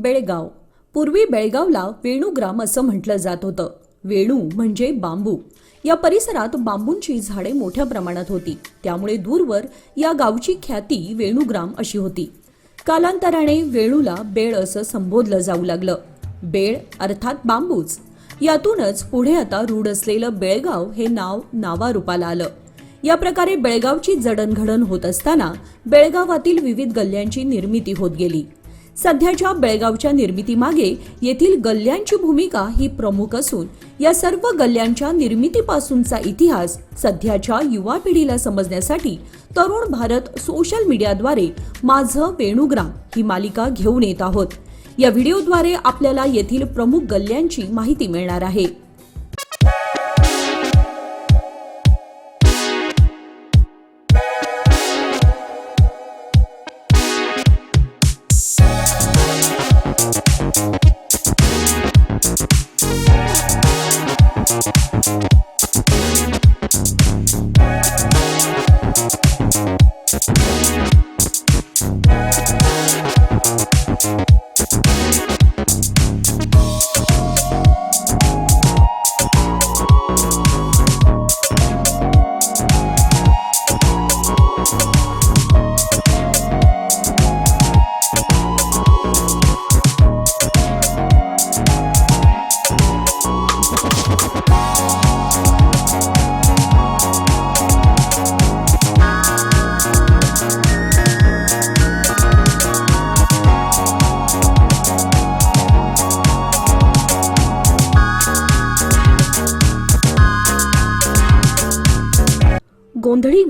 बेळगाव. पूर्वी बेळगावला वेणुग्राम असं म्हटलं जात होतं. वेणू म्हणजे बांबू. या परिसरात बांबूंची झाडे मोठ्या प्रमाणात होती. त्यामुळे दूरवर या गावची ख्याती वेणुग्राम अशी होती. कालांतराने वेणूला बेळ असं संबोधलं जाऊ लागलं. बेळ अर्थात बांबूच. यातूनच पुढे आता रूढ असलेलं बेळगाव हे नाव नावारूपाला आलं. या प्रकारे बेळगावची जडणघडण होत असताना बेळगावातील विविध गल्ल्यांची निर्मिती होत गेली. सध्याच्या बेळगावच्या निर्मितीमागे येथील गल्ल्यांची भूमिका ही प्रमुख असून या सर्व गल्ल्यांच्या निर्मितीपासूनचा इतिहास सध्याच्या युवा पिढीला समजण्यासाठी तरुण भारत सोशल मीडियाद्वारे माझं वेणुग्राम ही मालिका घेऊन येत आहोत. या व्हिडिओद्वारे आपल्याला येथील प्रमुख गल्ल्यांची माहिती मिळणार आहे.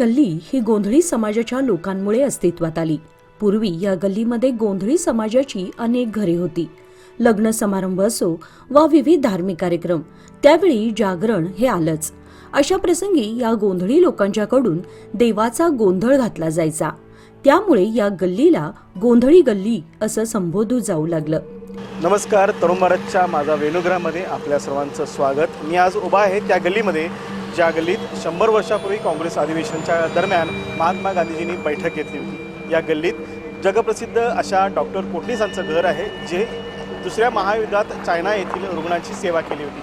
गल्ली ही गोंधळी समाजाच्या लोकांमुळे अस्तित्वात आली. पूर्वी या गल्लीमध्ये गोंधळी समाजाची अनेक घरे होती. लग्न समारंभ असो वा विविध धार्मिक कार्यक्रम त्यावेळी जागरण हे आलंच. अशा प्रसंगी या गोंधळी लोकांच्याकडून देवाचा गोंधळ घातला जायचा. त्यामुळे या गल्लीला गोंधळी गल्ली असं संबोधू जाऊ लागलं. नमस्कार तरुण भारतच्या माझा वेणुग्रामध्ये आपल्या सर्वांचं स्वागत. मी आज उभा आहे त्या गल्लीमध्ये. ज्या गल्लीत शंभर वर्षापूर्वी काँग्रेस अधिवेशनच्या दरम्यान महात्मा गांधीजींनी बैठक घेतली होती. या गल्लीत जगप्रसिद्ध अशा डॉक्टर कोटणीसांचं घर आहे जे दुसऱ्या महायुद्धात चायना येथील रुग्णांची सेवा केली होती.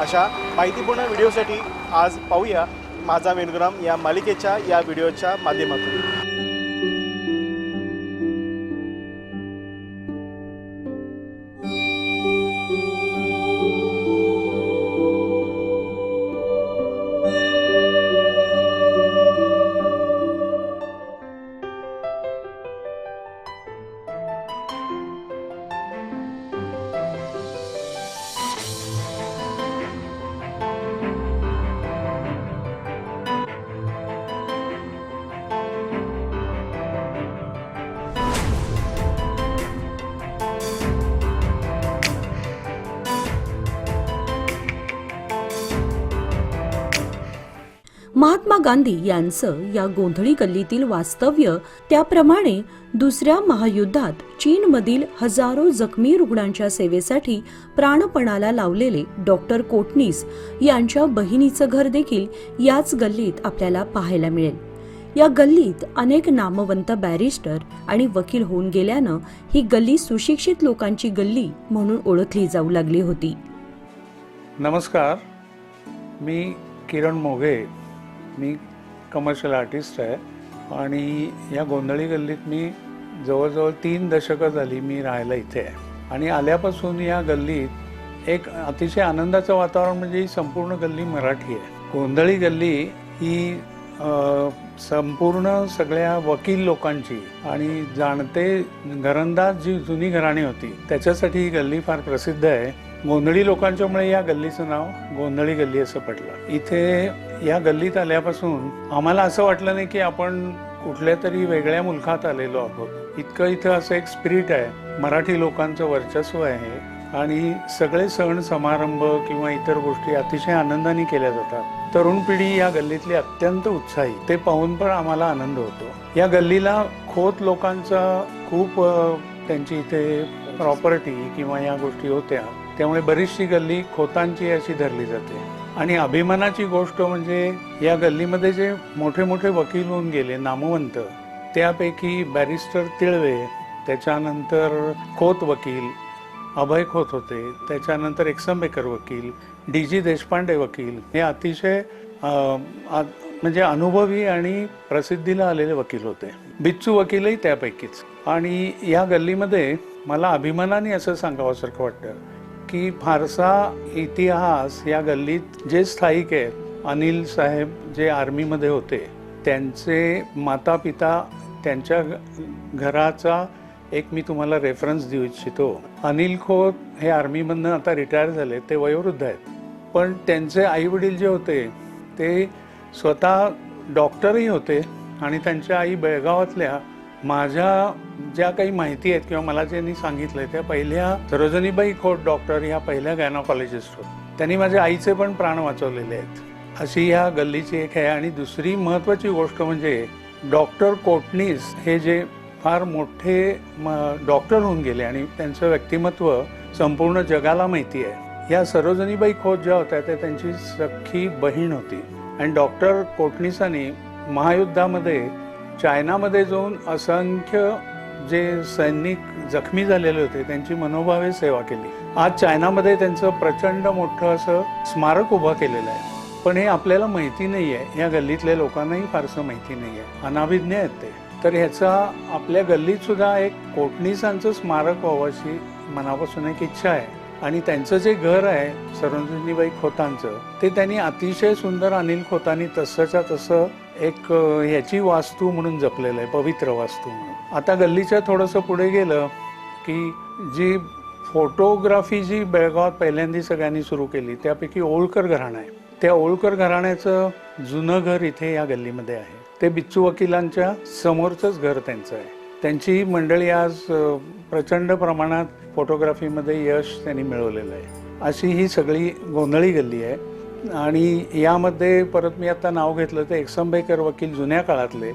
अशा माहितीपूर्ण व्हिडिओसाठी आज पाहूया माझा वेणुग्राम या मालिकेच्या या व्हिडिओच्या माध्यमातून. गांधी यांचं या गोंधळी गल्लीतील वास्तव्य त्याप्रमाणे दुसऱ्या महायुद्धात चीनमधील हजारो जखमी रुग्णांच्या सेवेसाठी प्राणपणाला लावलेले डॉक्टर कोटणीस यांच्या बहिणीचं घर देखील याच गल्लीत आपल्याला पाहायला मिळेल. या गल्लीत अनेक नामवंत बॅरिस्टर आणि वकील होऊन गेल्यानं ही गल्ली सुशिक्षित लोकांची गल्ली म्हणून ओळखली जाऊ लागली होती. नमस्कार. मी किरण मोघे मी कमर्शियल आर्टिस्ट आहे आणि या गोंधळी गल्लीत मी जवळजवळ तीन दशकं झाली मी राहायला इथे आहे. आणि आल्यापासून या गल्लीत एक अतिशय आनंदाचं वातावरण म्हणजे ही संपूर्ण गल्ली मराठी आहे. गोंधळी गल्ली ही संपूर्ण सगळ्या वकील लोकांची आणि जाणते घरंदाज जी जुनी घराणी होती त्याच्यासाठी ही गल्ली फार प्रसिद्ध आहे. गोंधळी लोकांच्यामुळे या गल्लीचं नाव गोंधळी गल्ली असं पडलं. इथे या गल्लीत आल्यापासून आम्हाला असं वाटलं नाही की आपण कुठल्या तरी वेगळ्या मुलखात आलेलो आहोत. इतकं इथं असं एक स्पिरिट आहे. मराठी लोकांचं वर्चस्व आहे. आणि सगळे सण समारंभ किंवा इतर गोष्टी अतिशय आनंदाने केल्या जातात. तरुण पिढी या गल्लीतली अत्यंत उत्साही. ते पाहून पण आम्हाला आनंद होतो. या गल्लीला खोत लोकांचा खूप त्यांची इथे प्रॉपर्टी किंवा या गोष्टी होत्या. त्यामुळे बरीचशी गल्ली खोतांची अशी धरली जाते. आणि अभिमानाची गोष्ट म्हणजे या गल्लीमध्ये जे मोठे मोठे वकील होऊन गेले नामवंत त्यापैकी बॅरिस्टर तिळवे त्याच्यानंतर खोत वकील अभय खोत होते त्याच्यानंतर एक्संबेकर वकील डी जी देशपांडे वकील हे अतिशय म्हणजे अनुभवी आणि प्रसिद्धीला आलेले वकील होते. बिच्चू वकीलही त्यापैकीच. आणि या गल्लीमध्ये मला अभिमानाने असं सांगावंसारखं वाटतं की फारसा इतिहास या गल्लीत जे स्थायिक आहेत अनिल साहेब जे आर्मीमध्ये होते त्यांचे माता पिता त्यांच्या घ- घराचा एक मी तुम्हाला रेफरन्स देऊ इच्छितो. अनिल खोत हे आर्मीमधनं आता रिटायर झाले ते वयोवृद्ध आहेत. पण त्यांचे आई वडील जे होते ते स्वतः डॉक्टरही होते आणि त्यांच्या आई बेळगावातल्या माझ्या ज्या काही माहिती आहेत किंवा मला ज्यांनी सांगितलं त्या पहिल्या सरोजनीबाई खोट डॉक्टर ह्या पहिल्या गायनॉकॉलॉजिस्ट होत त्यांनी माझ्या आईचे पण प्राण वाचवलेले आहेत. अशी ह्या गल्लीची एक आहे. आणि दुसरी महत्वाची गोष्ट म्हणजे डॉक्टर कोटणीस हे जे फार मोठे म- डॉक्टर होऊन गेले आणि त्यांचं व्यक्तिमत्व संपूर्ण जगाला माहिती आहे. या सरोजनीबाई खोत ज्या होत्या त्या त्यांची सख्खी बहीण होती. आणि डॉक्टर कोटणीसांनी महायुद्धामध्ये चायनामध्ये जाऊन असंख्य जे सैनिक जखमी झालेले होते त्यांची मनोभावे सेवा केली. आज चायनामध्ये त्यांचं प्रचंड मोठं असं स्मारक उभं केलेलं आहे. पण हे आपल्याला माहिती नाही आहे. या गल्लीतल्या लोकांनाही फारसं माहिती नाही आहे. अनाभिज्ञ आहेत ते. तर ह्याचा आपल्या गल्लीत सुद्धा एक कोटणीसांचं स्मारक व्हावं अशी मनापासून एक इच्छा आहे. आणि त्यांचं जे घर आहे सरोजिनीबाई खोतांचं ते त्यांनी अतिशय सुंदर अनिल खोतांनी तसंच्या तसं एक ह्याची वास्तू म्हणून जपलेलं आहे पवित्र वास्तू म्हणून. आता गल्लीच्या थोडंसं पुढे गेलं की जी फोटोग्राफी जी बेळगावात पहिल्यांदा सगळ्यांनी सुरू केली त्यापैकी ओळकर घराणं आहे. त्या ओळकर घराण्याचं जुनं घर इथे या गल्लीमध्ये आहे. ते बिच्चू वकिलांच्या समोरचंच घर त्यांचं आहे. त्यांची मंडळी आज प्रचंड प्रमाणात फोटोग्राफीमध्ये यश त्यांनी मिळवलेलं आहे. अशी ही सगळी गोंधळी गल्ली आहे. आणि यामध्ये परत मी आता नाव घेतलं ते एकसंबेकर वकील जुन्या काळातले.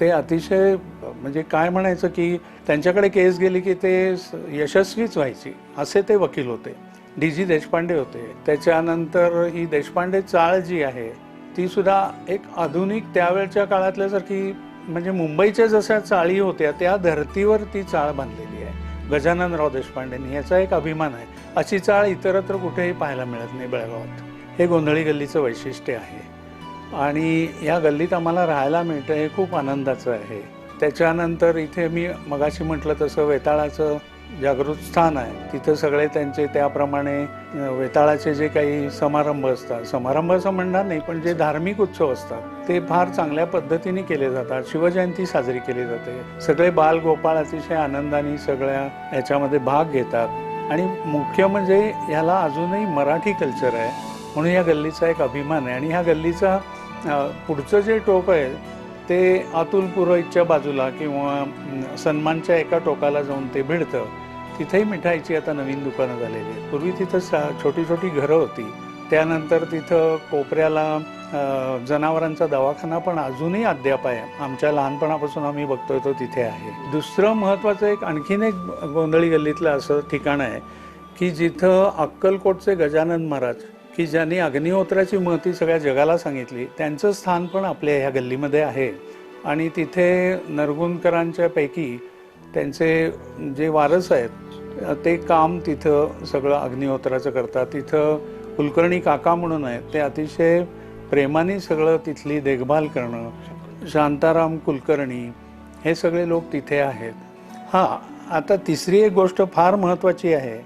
ते अतिशय म्हणजे काय म्हणायचं की त्यांच्याकडे केस गेली की ते स- यशस्वीच व्हायची असे ते वकील होते. डी जी देशपांडे होते. त्याच्यानंतर ही देशपांडे चाळ जी आहे ती सुद्धा एक आधुनिक त्यावेळच्या काळातल्यासारखी म्हणजे मुंबईच्या जशा चाळी होत्या त्या धर्तीवर ती चाळ बांधलेली आहे. गजाननराव देशपांडेंनी याचा एक अभिमान आहे. अशी चाळ इतरत्र कुठेही पाहायला मिळत नाही बेळगावात. हे गोंधळी गल्लीचं वैशिष्ट्य आहे. आणि या गल्लीत आम्हाला राहायला मिळतं हे खूप आनंदाचं आहे. त्याच्यानंतर इथे मी मगाशी म्हटलं तसं वेताळाचं जागृत स्थान आहे. तिथं सगळे त्यांचे त्याप्रमाणे वेताळाचे जे काही समारंभ असतात. समारंभ असं म्हणणार नाही पण जे धार्मिक उत्सव असतात ते फार चांगल्या पद्धतीने केले जातात. शिवजयंती साजरी केली जाते. सगळे बाल गोपाळ अतिशय आनंदाने सगळ्या याच्यामध्ये भाग घेतात. आणि मुख्य म्हणजे ह्याला अजूनही मराठी कल्चर आहे. म्हणून या गल्लीचा एक अभिमान आहे. आणि ह्या गल्लीचा पुढचं जे टोक आहे ते अतुल पुरोहितच्या बाजूला किंवा सन्मानच्या एका टोकाला जाऊन ते भिडतं. तिथेही मिठाईची आता नवीन दुकानं झालेली आहेत. पूर्वी तिथं सा छोटी छोटी घरं होती. त्यानंतर तिथं कोपऱ्याला जनावरांचा दवाखाना पण अजूनही अद्याप आहे. आमच्या लहानपणापासून आम्ही बघतोय तो तिथे आहे. दुसरं महत्त्वाचं एक आणखीन एक गोंधळी गल्लीतलं असं ठिकाण आहे की जिथं अक्कलकोटचे गजानन महाराज की ज्यांनी अग्निहोत्राची महती सगळ्या जगाला सांगितली त्यांचं स्थान पण आपल्या ह्या गल्लीमध्ये आहे. आणि तिथे नरगुंदकरांच्या पैकी त्यांचे जे वारस आहेत ते काम तिथं सगळं अग्निहोत्राचं करतात. तिथं कुलकर्णी काका म्हणून आहेत ते अतिशय प्रेमाने सगळं तिथली देखभाल करणं शांताराम कुलकर्णी हे सगळे लोक तिथे आहेत. हां आता तिसरी एक गोष्ट फार महत्त्वाची आहे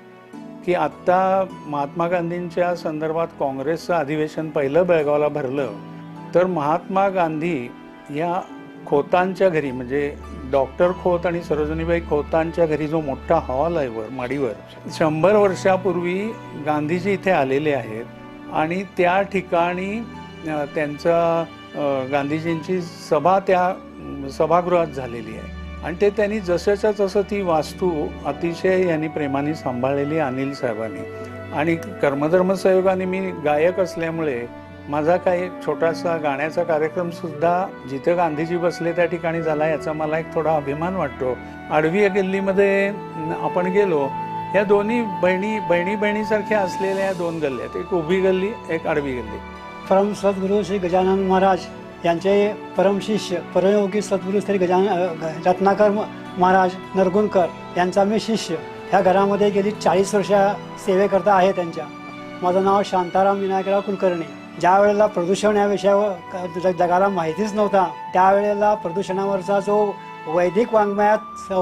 की आत्ता महात्मा गांधींच्या संदर्भात काँग्रेसचं अधिवेशन पहिलं बेळगावला भरलं तर महात्मा गांधी या खोतांच्या घरी म्हणजे डॉक्टर खोत आणि सरोजनीबाई खोतांच्या घरी जो मोठा हॉल आहे वर माडीवर शंभर वर्षापूर्वी गांधीजी इथे आलेले आहेत. आणि त्या ठिकाणी त्यांचा गांधीजींची सभा त्या सभागृहात झालेली आहे. आणि ते त्यांनी जसंच्या तसं ती वास्तू अतिशय यांनी प्रेमाने सांभाळलेली अनिल साहेबांनी. आणि कर्मधर्म सहयोगाने मी गायक असल्यामुळे माझा काही छोटासा गाण्याचा कार्यक्रमसुद्धा जिथं जिथे गांधीजी बसले त्या ठिकाणी झाला याचा मला एक थोडा अभिमान वाटतो. आडवी या गल्लीमध्ये आपण गेलो या दोन्ही बहिणी बहिणी बहिणीसारख्या असलेल्या या दोन गल्ल्या आहेत एक उभी गल्ली एक आडवी गल्ली. परम सद्गुरु श्री गजानन महाराज यांचे परमशिष्य परमयोगी सद्गुरू श्री गजान रत्नाकर महाराज नरगुणकर यांचा मी शिष्य. ह्या घरामध्ये गेली चाळीस वर्ष सेवेकरता आहे त्यांच्या. माझं नाव शांताराम विनायकराव कुलकर्णी. ज्या वेळेला प्रदूषण या विषयावर जगाला माहितीच नव्हता त्यावेळेला प्रदूषणावरचा जो वैदिक वाङ्मयात स-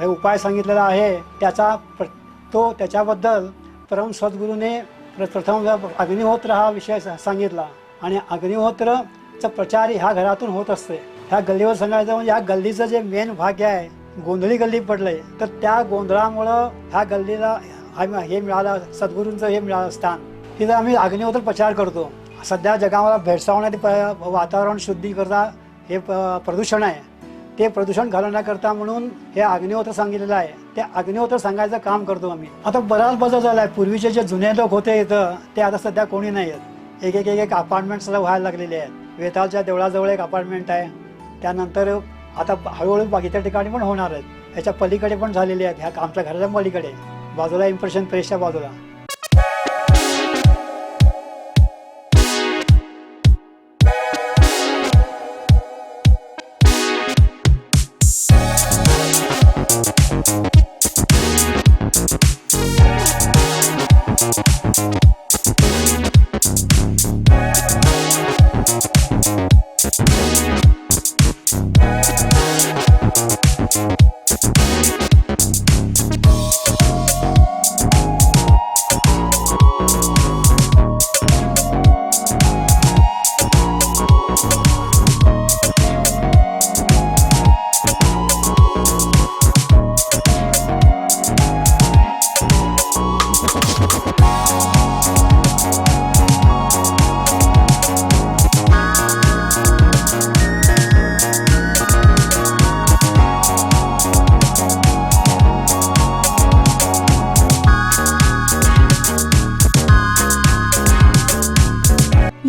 हे उपाय सांगितलेला आहे त्याचा प्र तो त्याच्याबद्दल परम सद्गुरूने प्र- प्रथम अग्निहोत्र हा विषय सांगितला. आणि अग्निहोत्र चा प्रचार ह्या घरातून होत असते ह्या गल्लीवर सांगायचं म्हणजे ह्या गल्लीचं जे मेन भाग्य आहे गोंधळी गल्ली पडलंय. तर त्या गोंधळामुळं ह्या गल्लीला हा- हे मिळालं सद्गुरूंचं हे मिळालं स्थान. तिथं आम्ही अग्निहोत्र प्रचार करतो. सध्या जगाला भेडसावणारे प- वातावरण शुद्धीकरता हे प- प्रदूषण आहे. ते प्रदूषण घालवण्याकरता म्हणून हे अग्निहोत्र सांगितलेलं आहे. ते अग्निहोत्र सांगायचं काम करतो आम्ही. आता बराच बदल झाला आहे पूर्वीचे जे जुने लोक होते इथं ते आता सध्या कोणी नाही आहेत एक एक एक एक अपार्टमेंट सुद्धा व्हायला लागलेले आहेत. वेताळच्या देवळाजवळ एक अपार्टमेंट आहे. त्यानंतर आता हळूहळू बाकीच्या ठिकाणी पण होणार आहेत. ह्याच्या पलीकडे पण झालेले आहेत. ह्या आमच्या घराच्या पलीकडे. बाजूला इम्प्रेशन प्रेसच्या बाजूला.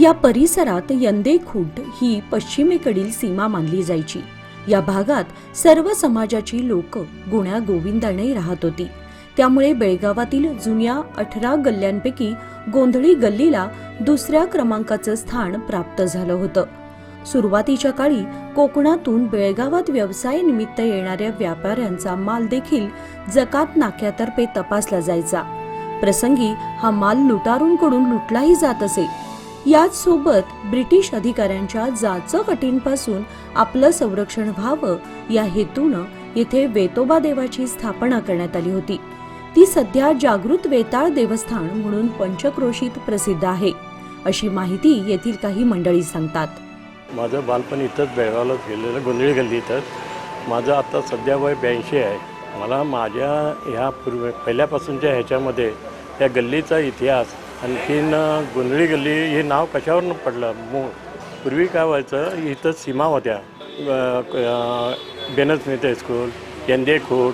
या परिसरात यंदेखुंट ही पश्चिमेकडील सीमा मानली जायची. या भागात सर्व समाजाची लोक गुण्या गोविंदाने राहत होती. त्यामुळे बेळगावातील जुन्या अठरा गल्ल्यांपैकी गोंधळी गल्लीला दुसऱ्या क्रमांकाचं स्थान प्राप्त झालं होतं. सुरुवातीच्या काळी कोकणातून बेळगावात व्यवसाय निमित्त येणाऱ्या व्यापाऱ्यांचा माल देखील जकात नाक्यातर्फे तपासला जायचा. प्रसंगी हा माल लुटारूंकडून लुटलाही जात असे. याच सोबत ब्रिटिश अधिकाऱ्यांच्या जाचक अटींपासून आपलं संरक्षण व्हावं या हेतूनं येथे वेतोबा देवाची स्थापना करण्यात आली होती. ती सध्या जागृत वेताळ देवस्थान म्हणून पंचक्रोशीत प्रसिद्ध आहे अशी माहिती येथील काही मंडळी सांगतात. माझं बालपण इथंच बेळगावला गेलेलं गोंधळी गल्ली इथं. माझं आता सध्या वय ब्याऐंशी आहे. मला माझ्या ह्या पूर्व पहिल्यापासूनच्या ह्याच्यामध्ये त्या गल्लीचा इतिहास आणखीन गोंधळी गल्ली हे नाव कशावरून पडलं? मूळ पूर्वी काय व्हायचं इथं सीमा होत्या. बेनस क- स्कूल बेनस स्मिथ हायस्कूल यंदेखोट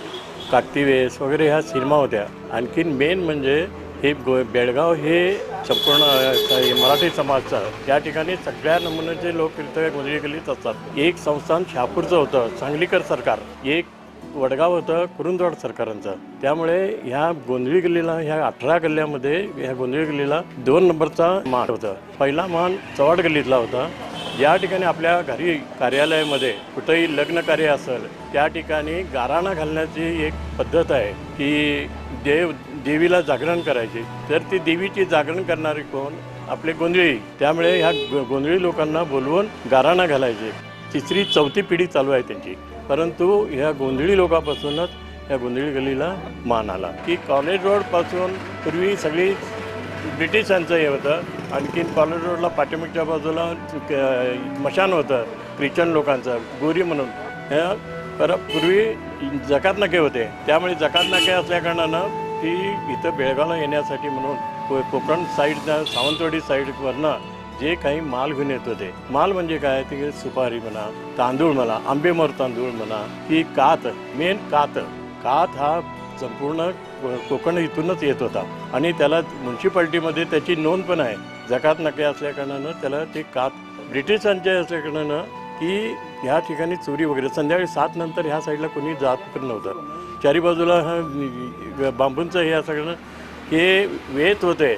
काकतीवेस वगैरे ह्या सिनेमा होत्या. आणखीन मेन म्हणजे हे गो बेळगाव हे संपूर्ण मराठी समाजचं त्या ठिकाणी सगळ्या नमुन्याचे लोक इथं गोंधळी गल्लीत असतात. एक संस्थान शहापूरचं होतं सांगलीकर सरकार. एक वडगाव होतं कुरुंदवाड सरकारांचं. त्यामुळे ह्या गोंधळी गल्लीला ह्या अठरा गल्ल्यामध्ये ह्या गोंधळी गल्लीला दोन नंबरचा मान होता. पहिला मान चव्हाड गल्लीतला होता. ज्या ठिकाणी आपल्या घरी कार्यालयामध्ये कुठंही लग्न कार्य असेल त्या ठिकाणी गाराणा घालण्याची एक पद्धत आहे की देव देवीला जागरण करायची. तर ती देवीची जागरण करणारी कोण? आपले गोंधळी. त्यामुळे ह्या गोंधळी लोकांना बोलवून गाराणा घालायचे. तिसरी चौथी पिढी चालू आहे त्यांची. परंतु ह्या गोंधळी लोकांपासूनच या गोंधळी गल्लीला मान आला. की कॉलेज रोडपासून पूर्वी सगळी ब्रिटिशांचं हे होतं आणखीन कॉलेज रोडला पाठीमागच्या बाजूला मशान होतं ख्रिश्चन लोकांचं गोरी म्हणून. ह्या पर पूर्वी जकातनाके होते. त्यामुळे जकातनाके असल्याकारणानं ती इथं बेळगावला येण्यासाठी म्हणून को कोकण साईडनं सावंतवाडी साईडवरनं जे काही माल घेऊन येत होते माल म्हणजे काय? ते सुपारी म्हणा तांदूळ म्हणा आंबेमर तांदूळ म्हणा की कात. मेन कात. कात हा संपूर्ण को- कोकण इथूनच येत होता. आणि त्याला म्युन्सिपाल्टीमध्ये त्याची नोंद पण आहे. जकात नके असल्याकारणानं त्याला ते कात ब्रिटिशांचे असल्याकारणानं की ह्या ठिकाणी चोरी वगैरे. संध्याकाळी सात नंतर ह्या साईडला कोणी जात पण नव्हतं. चारी बाजूला हा बांबूंचं हे असं हे वेत होते.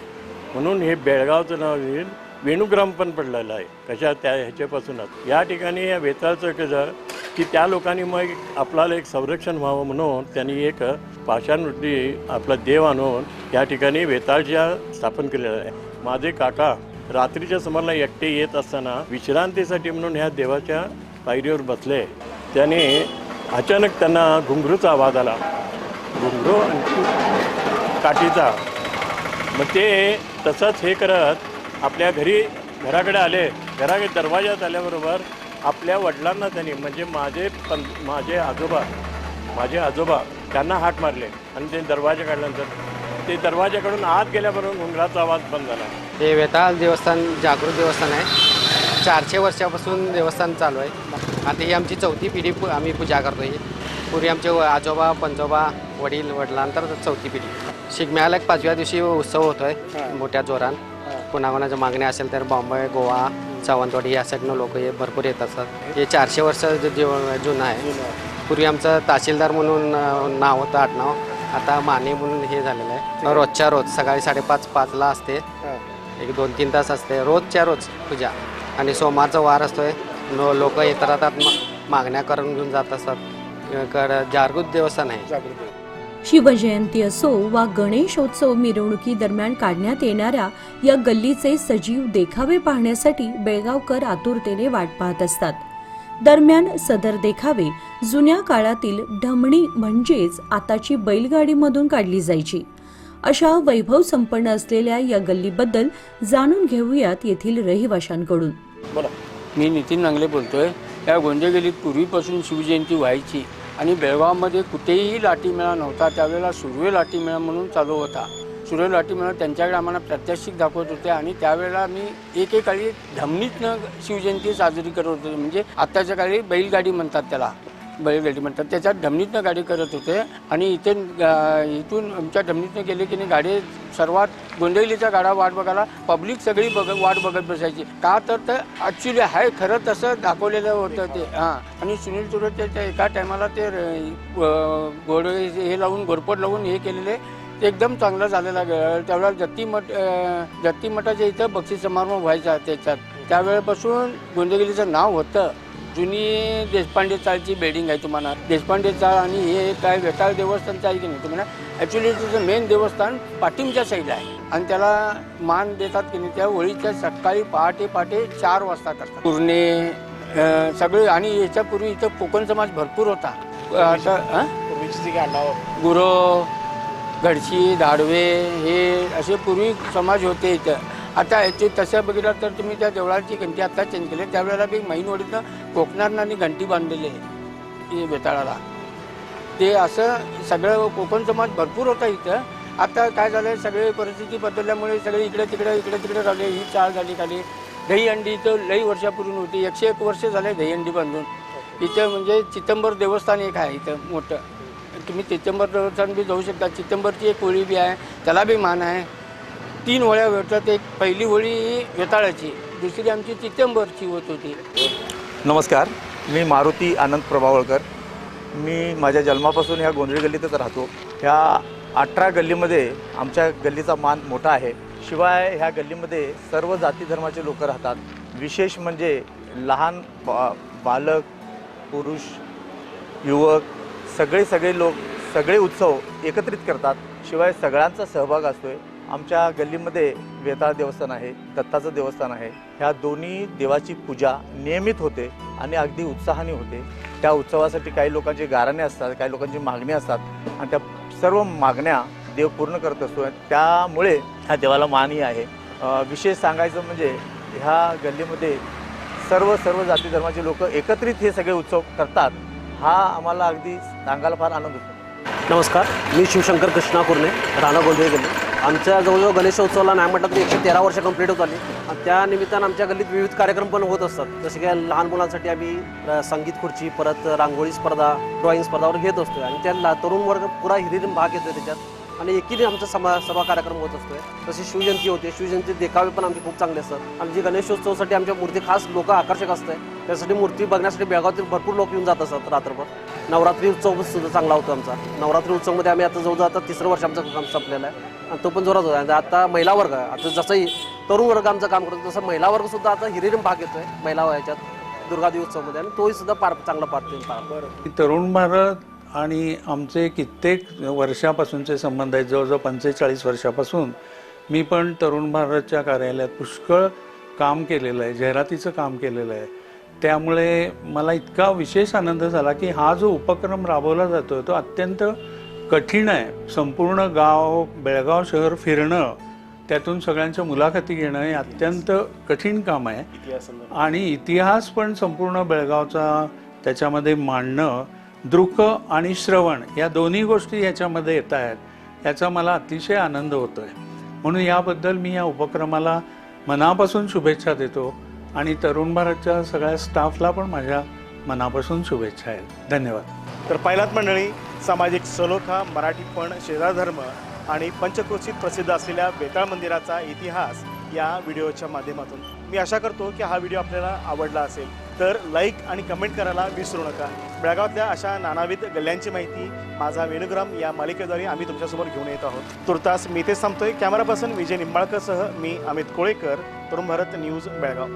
म्हणून हे बेळगावचं नाव येईल. वेणुग्राम पण पडलेला आहे. कशा त्या ह्याच्यापासूनच. या ठिकाणी या वेताळचं कसं की त्या लोकांनी मग आपल्याला एक संरक्षण व्हावं म्हणून त्यांनी एक पाषाणवृत्ती आपला देव आणून या ठिकाणी वेताळच्या स्थापन केलेलं आहे. माझे काका रात्रीच्या समोरला एकटे येत असताना विश्रांतीसाठी म्हणून ह्या देवाच्या पायरीवर बसले. त्याने अचानक त्यांना घुंगरूचा आवाज आला. घुंगरू आणि काठीचा. मग ते तसंच हे करत आपल्या घरी घराकडे आले. घराकडे दरवाजात आल्याबरोबर आपल्या वडिलांना त्यांनी म्हणजे माझे पं माझे आजोबा माझे आजोबा त्यांना हाक मारले. आणि ते दरवाजा काढल्यानंतर ते दरवाजाकडून आत गेल्याबरोबर घुंगराचा आवाज बंद झाला. हे वेताळ देवस्थान जागृत देवस्थान आहे. चारशे वर्षापासून देवस्थान चालू आहे. आता ही आमची चौथी पिढी आम्ही पूजा करतो ही पूर्वी आमचे आजोबा पंजोबा वडील वडिलांतर चौथी पिढी. शिगम्याला एक पाचव्या दिवशी उत्सव होतो आहे मोठ्या जोरान. कोणाकोणाच्या मागण्या असेल तर बॉम्बे गोवा सावंतवाडी या साईडनं लोक हे भरपूर येत असतात हे चारशे वर्ष जुनं आहे. पूर्वी आमचं तहसीलदार म्हणून नाव होतं आडनाव. आता माने म्हणून हे झालेलं आहे. रोजच्या रोज सकाळी साडेपाच पाचला असते. एक दोन तीन तास असते. रोजच्या रोज पूजा. आणि सोमवारचा वार असतोय. लोक येतात राहतात मागण्या करून घेऊन जात असतात जागृत देवस्थान आहे. शिवजयंती असो वा गणेशोत्सव मिरवणुकी दरम्यान काढण्यात येणाऱ्या या गल्लीचे सजीव देखावे पाहण्यासाठी बेळगावकर आतुरतेने वाट पाहत असतात. दरम्यान सदर देखावे जुन्या काळातील ढमणी म्हणजेच आताची बैलगाडीमधून काढली जायची. अशा वैभव संपन्न असलेल्या या गल्लीबद्दल जाणून घेऊयात येथील रहिवाशांकडून. मी नितीन नांगले बोलतोय. या गोंदेगलीत पूर्वीपासून शिवजयंती व्हायची. आणि बेळगावमध्ये कुठेही लाठीमेळा नव्हता. त्यावेळेला सुर्वे लाठीमेळा म्हणून चालू होता. सुर्वे लाठीमेळा त्यांच्याकडे आम्हाला प्रात्यक्षिक दाखवत होते आणि त्यावेळेला मी एकेकाळी धमनीतनं शिवजयंती साजरी करत होते. म्हणजे आत्ताच्या काळी बैलगाडी म्हणतात त्याला. बैलगाडी म्हणतात. त्याच्यात ढमणीतनं गाडी करत होते आणि इथे इथून आमच्या ढमणीतनं गेले की नाही गाडी सर्वात गोंधळीचा गाडा वाट बघायला पब्लिक सगळी बघ वाट बघत बसायची. का तर ते ॲक्च्युली आहे खरं तसं दाखवलेलं होतं ते. हां. आणि सुनील चुरट त्या एका टायमाला ते घोडे हे लावून घोरपड लावून हे केलेले. ते एकदम चांगलं झालेला त्यावेळेला जत्ती मठ जत्ती मठाच्या इथं बक्षीस समारंभ व्हायचा त्याच्यात. त्यावेळेपासून गोंदेगिरीचं नाव होतं. जुनी देशपांडे चाळची बिल्डिंग आहे तुम्हाला. देशपांडे चाळ आणि हे काय वेताळ देवस्थानचं आहे की नाही तुम्हाला? ॲक्च्युली तिचं मेन देवस्थान पाठिंबच्या साईडला आहे. आणि त्याला मान देतात की नाही त्या होळीच्या सकाळी पहाटे पहाटे चार वाजता करतात. पूर्णे सगळे आणि याच्यापूर्वी इथं कोकण समाज भरपूर होता. आता गुरव घडशी धाडवे हे असे पूर्वी समाज होते इथं. आता याचे तसं बघितलं तर तुम्ही त्या देवळाची घंटी आत्ता चेंज केली. त्यावेळेला बी मैनवडीतनं कोकणांनी घंटी बांधलेली आहे बेताळाला. ते असं सगळं कोकण समाज भरपूर होता इथं. आता काय झालं सगळे परिस्थिती बदलल्यामुळे सगळे इकडे तिकडे इकडे तिकडे राहिले. ही चाळ झाली खाली. दहीहंडी इथं लई वर्षापूर्वी होती. एकशे एक वर्ष झाले दहीहंडी बांधून. इथं म्हणजे चितंबर देवस्थान एक आहे इथं मोठं. तुम्ही चितंबर देवस्थान बी जाऊ शकता. चितंबरची एक कोळी बी आहे. त्याला बी मान आहे. तीन होळ्या होतात एक पहिली होळी ही वेताळाची दुसरी आमची चितंबरची होत होती. नमस्कार मी मारुती आनंद प्रभावळकर. मी माझ्या जन्मापासून ह्या गोंधळी गल्लीतच राहतो. ह्या अठरा गल्लीमध्ये आमच्या गल्लीचा मान मोठा आहे. शिवाय ह्या गल्लीमध्ये सर्व जाती धर्माचे लोक राहतात. विशेष म्हणजे लहान बा बालक पुरुष युवक सगळे सगळे लोक सगळे उत्सव एकत्रित करतात. शिवाय सगळ्यांचा सहभाग असतो आहे आमच्या गल्लीमध्ये वेताळ देवस्थान आहे दत्ताचं देवस्थान आहे. ह्या दोन्ही देवाची पूजा नियमित होते आणि अगदी उत्साहाने होते. त्या उत्सवासाठी काही लोकांची गाराणे असतात काही लोकांची मागणी असतात आणि त्या सर्व मागण्या देव पूर्ण करत असतो. त्यामुळे ह्या देवाला मानही आहे. विशेष सांगायचं म्हणजे ह्या गल्लीमध्ये सर्व सर्व जाती धर्माचे लोक एकत्रित हे सगळे उत्सव करतात हा आम्हाला अगदी सांगायला फार आनंद होतो. नमस्कार मी शिवशंकर कृष्णा कुर्णे राणा गोंधळी गल्ली. आमच्या जवळजवळ गणेशोत्सवाला नाही म्हटलं तरी एकशे तेरा वर्ष कंप्लीट होत आली. आणि त्या निमित्तानं आमच्या गल्लीत विविध कार्यक्रम पण होत असतात. जसे की लहान मुलांसाठी आम्ही संगीत खुर्ची परत रांगोळी स्पर्धा ड्रॉइंग स्पर्धा वगैरे घेत असतो आणि त्या तरुण वर्ग पुरा हिरिरीन भाग घेतो त्याच्यात. आणि एकीने आमचा समा सभा कार्यक्रम होत असतोय. तशी शिवजयंती होते. शिवजयंती देखावे पण आमचे खूप चांगले असतात. आणि जी गणेशोत्सवासाठी आमच्या मूर्ती खास लोक आकर्षक असते त्यासाठी मूर्ती बघण्यासाठी बेळगावातील भरपूर लोक येऊन जात असतात रात्रभर. नवरात्री उत्सव सुद्धा चांगला होतो आमचा. नवरात्री उत्सवमध्ये आम्ही आता जवळजवळ आता तिसरं वर्ष आमचं काम संपलेलं आहे. आणि तो पण जोरात होता. आणि आता महिला वर्ग आहे आता जसंही तरुण वर्ग आमचं काम करतो तसं महिला वर्ग सुद्धा आता हिरिरीम भाग येतोय महिला वयाच्यात दुर्गा उत्सवमध्ये. आणि तोही सुद्धा पार चांगला पार पार. तरुण भारत आणि आमचे कित्येक वर्षापासूनचे संबंध आहेत. जवळजवळ पंचेचाळीस वर्षापासून मी पण तरुण भारतच्या कार्यालयात पुष्कळ काम केलेलं आहे जाहिरातीचं काम केलेलं आहे. त्यामुळे मला इतका विशेष आनंद झाला की हा जो उपक्रम राबवला जातो तो अत्यंत कठीण आहे. संपूर्ण गाव बेळगाव शहर फिरणं त्यातून सगळ्यांच्या मुलाखती घेणं हे अत्यंत कठीण काम आहे. आणि इतिहास पण संपूर्ण बेळगावचा त्याच्यामध्ये मांडणं दृक आणि श्रवण या दोन्ही गोष्टी ह्याच्यामध्ये येत आहेत याचा मला अतिशय आनंद होतो आहे म्हणून याबद्दल मी या उपक्रमाला मनापासून शुभेच्छा देतो आणि तरुण भारतच्या सगळ्या स्टाफला पण माझ्या मनापासून शुभेच्छा आहेत. धन्यवाद. तर पहिलाच मंडळी सामाजिक सलोखा मराठीपण शेजारधर्म आणि पंचक्रोशीत प्रसिद्ध असलेल्या बेताळ मंदिराचा इतिहास या व्हिडिओच्या माध्यमातून. मी आशा करतो की हा व्हिडिओ आपल्याला आवडला असेल. तर लाईक आणि कमेंट करायला विसरू नका. बेळगावातल्या अशा नानाविध गल्ल्यांची माहिती माझा वेणुग्राम या मालिकेद्वारे आम्ही तुमच्यासमोर घेऊन येत आहोत. तुर्तास मी इथेच थांबतोय. कॅमेरापासून विजय निंबाळकरसह मी अमित कोळेकर तरुण भारत न्यूज बेळगाव.